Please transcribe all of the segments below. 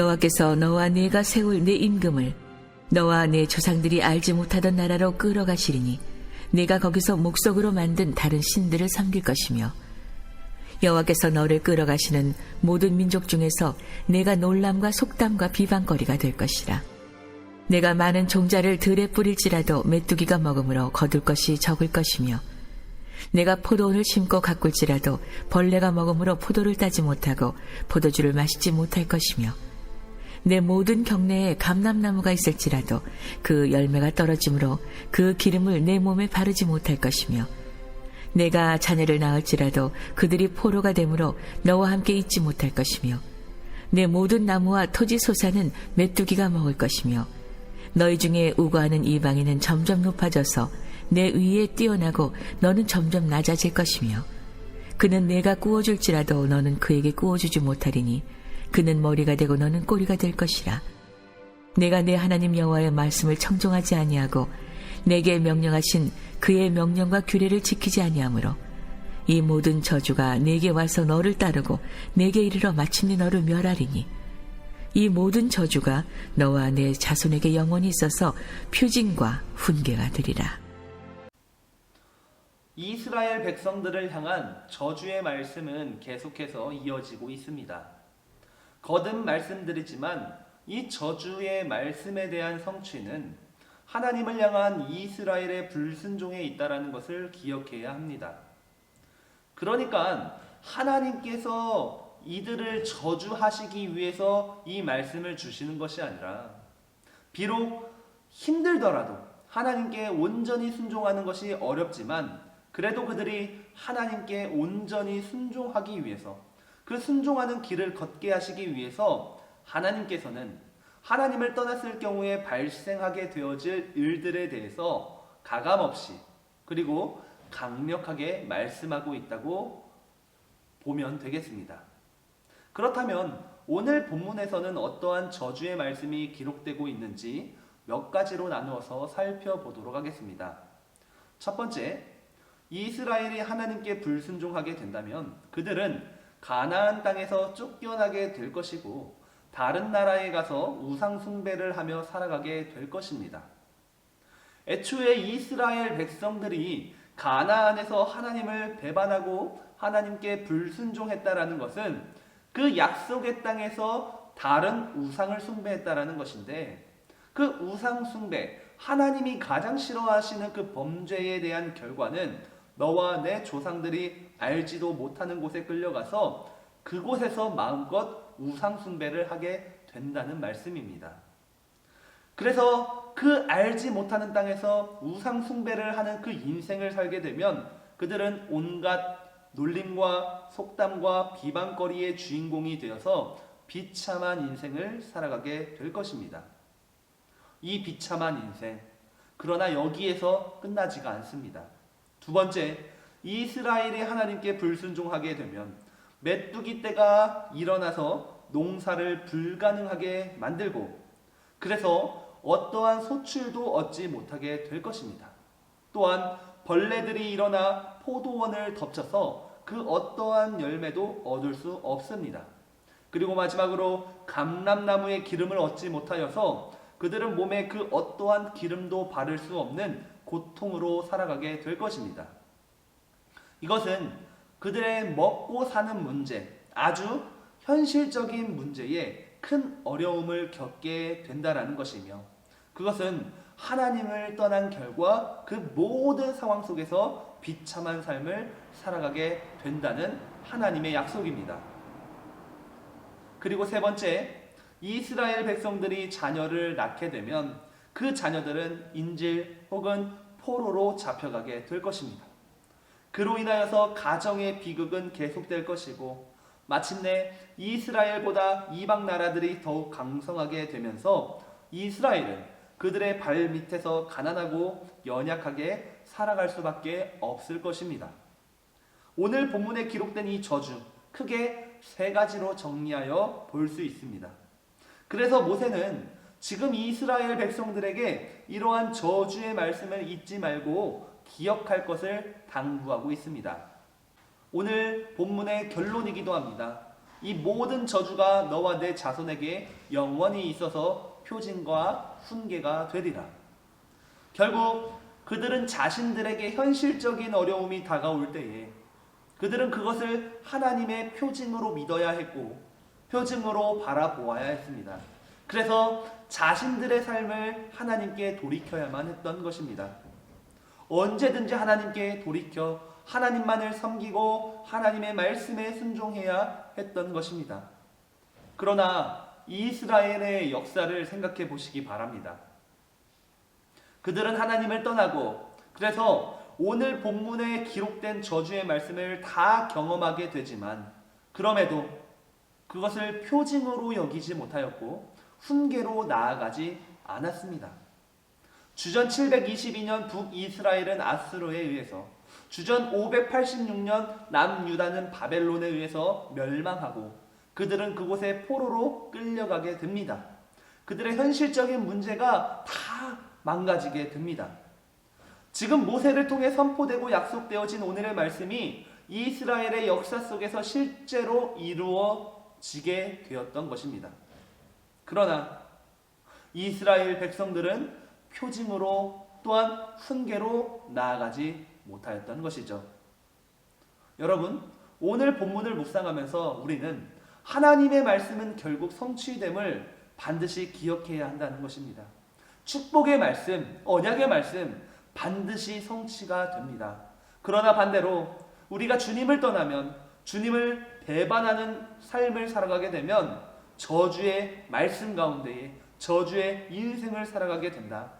여호와께서 너와 네가 세울 내 임금을 너와 내 조상들이 알지 못하던 나라로 끌어가시리니 네가 거기서 목석으로 만든 다른 신들을 섬길 것이며 여호와께서 너를 끌어가시는 모든 민족 중에서 내가 놀람과 속담과 비방거리가 될 것이라. 내가 많은 종자를 들에 뿌릴지라도 메뚜기가 먹음으로 거둘 것이 적을 것이며 내가 포도원을 심고 가꿀지라도 벌레가 먹음으로 포도를 따지 못하고 포도주를 마시지 못할 것이며 내 모든 경내에 감람나무가 있을지라도 그 열매가 떨어지므로 그 기름을 내 몸에 바르지 못할 것이며 내가 자녀를 낳을지라도 그들이 포로가 되므로 너와 함께 있지 못할 것이며 내 모든 나무와 토지 소사는 메뚜기가 먹을 것이며 너희 중에 우거하는 이방인은 점점 높아져서 내 위에 뛰어나고 너는 점점 낮아질 것이며 그는 내가 꾸어줄지라도 너는 그에게 꾸어주지 못하리니 그는 머리가 되고 너는 꼬리가 될 것이라 내가 내 하나님 여호와의 말씀을 청종하지 아니하고 내게 명령하신 그의 명령과 규례를 지키지 아니하므로 이 모든 저주가 내게 와서 너를 따르고 내게 이르러 마침내 너를 멸하리니 이 모든 저주가 너와 내 자손에게 영원히 있어서 표징과 훈계가 되리라. 이스라엘 백성들을 향한 저주의 말씀은 계속해서 이어지고 있습니다. 거듭 말씀드리지만 이 저주의 말씀에 대한 성취는 하나님을 향한 이스라엘의 불순종에 있다라는 것을 기억해야 합니다. 그러니까 하나님께서 이들을 저주하시기 위해서 이 말씀을 주시는 것이 아니라 비록 힘들더라도 하나님께 온전히 순종하는 것이 어렵지만 그래도 그들이 하나님께 온전히 순종하기 위해서 그 순종하는 길을 걷게 하시기 위해서 하나님께서는 하나님을 떠났을 경우에 발생하게 되어질 일들에 대해서 가감없이 그리고 강력하게 말씀하고 있다고 보면 되겠습니다. 그렇다면 오늘 본문에서는 어떠한 저주의 말씀이 기록되고 있는지 몇 가지로 나누어서 살펴보도록 하겠습니다. 첫 번째, 이스라엘이 하나님께 불순종하게 된다면 그들은 가나안 땅에서 쫓겨나게 될 것이고 다른 나라에 가서 우상 숭배를 하며 살아가게 될 것입니다. 애초에 이스라엘 백성들이 가나안에서 하나님을 배반하고 하나님께 불순종했다라는 것은 그 약속의 땅에서 다른 우상을 숭배했다라는 것인데 그 우상 숭배 하나님이 가장 싫어하시는 그 범죄에 대한 결과는 너와 내 조상들이 알지도 못하는 곳에 끌려가서 그곳에서 마음껏 우상 숭배를 하게 된다는 말씀입니다. 그래서 그 알지 못하는 땅에서 우상 숭배를 하는 그 인생을 살게 되면 그들은 온갖 놀림과 속담과 비방거리의 주인공이 되어서 비참한 인생을 살아가게 될 것입니다. 이 비참한 인생. 그러나 여기에서 끝나지가 않습니다. 두 번째, 이스라엘이 하나님께 불순종하게 되면 메뚜기 떼가 일어나서 농사를 불가능하게 만들고 그래서 어떠한 소출도 얻지 못하게 될 것입니다. 또한 벌레들이 일어나 포도원을 덮쳐서 그 어떠한 열매도 얻을 수 없습니다. 그리고 마지막으로 감람나무의 기름을 얻지 못하여서 그들은 몸에 그 어떠한 기름도 바를 수 없는 고통으로 살아가게 될 것입니다. 이것은 그들의 먹고 사는 문제, 아주 현실적인 문제에 큰 어려움을 겪게 된다라는 것이며 그것은 하나님을 떠난 결과 그 모든 상황 속에서 비참한 삶을 살아가게 된다는 하나님의 약속입니다. 그리고 세 번째, 이스라엘 백성들이 자녀를 낳게 되면 그 자녀들은 인질 혹은 포로로 잡혀가게 될 것입니다. 그로 인하여서 가정의 비극은 계속될 것이고 마침내 이스라엘보다 이방 나라들이 더욱 강성하게 되면서 이스라엘은 그들의 발 밑에서 가난하고 연약하게 살아갈 수밖에 없을 것입니다. 오늘 본문에 기록된 이 저주 크게 세 가지로 정리하여 볼 수 있습니다. 그래서 모세는 지금 이스라엘 백성들에게 이러한 저주의 말씀을 잊지 말고 기억할 것을 당부하고 있습니다. 오늘 본문의 결론이기도 합니다. 이 모든 저주가 너와 내 자손에게 영원히 있어서 표징과 훈계가 되리라. 결국 그들은 자신들에게 현실적인 어려움이 다가올 때에 그들은 그것을 하나님의 표징으로 믿어야 했고 표징으로 바라보아야 했습니다. 그래서 자신들의 삶을 하나님께 돌이켜야만 했던 것입니다. 언제든지 하나님께 돌이켜 하나님만을 섬기고 하나님의 말씀에 순종해야 했던 것입니다. 그러나 이스라엘의 역사를 생각해 보시기 바랍니다. 그들은 하나님을 떠나고 그래서 오늘 본문에 기록된 저주의 말씀을 다 경험하게 되지만 그럼에도 그것을 표징으로 여기지 못하였고 훈계로 나아가지 않았습니다. 주전 722년 북이스라엘은 아스로에 의해서 주전 586년 남유다는 바벨론에 의해서 멸망하고 그들은 그곳에 포로로 끌려가게 됩니다. 그들의 현실적인 문제가 다 망가지게 됩니다. 지금 모세를 통해 선포되고 약속되어진 오늘의 말씀이 이스라엘의 역사 속에서 실제로 이루어지게 되었던 것입니다. 그러나 이스라엘 백성들은 표징으로 또한 훈계로 나아가지 못하였던 것이죠. 여러분, 오늘 본문을 묵상하면서 우리는 하나님의 말씀은 결국 성취됨을 반드시 기억해야 한다는 것입니다. 축복의 말씀, 언약의 말씀 반드시 성취가 됩니다. 그러나 반대로 우리가 주님을 떠나면 주님을 배반하는 삶을 살아가게 되면 저주의 말씀 가운데에 저주의 인생을 살아가게 된다.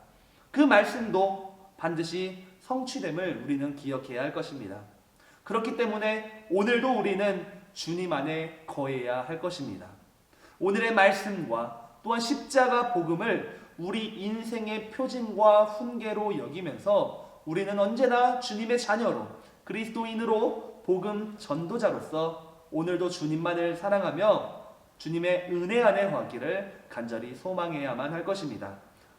그 말씀도 반드시 성취됨을 우리는 기억해야 할 것입니다. 그렇기 때문에 오늘도 우리는 주님 안에 거해야 할 것입니다. 오늘의 말씀과 또한 십자가 복음을 우리 인생의 표징과 훈계로 여기면서 우리는 언제나 주님의 자녀로 그리스도인으로 복음 전도자로서 오늘도 주님만을 사랑하며 주님의 은혜 안에 거하기를 간절히 소망해야만 할 것입니다.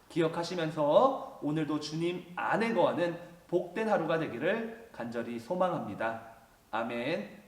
기억하시면서 오늘도 주님 안에 거하는 복된 하루가 되기를 간절히 소망합니다. 아멘.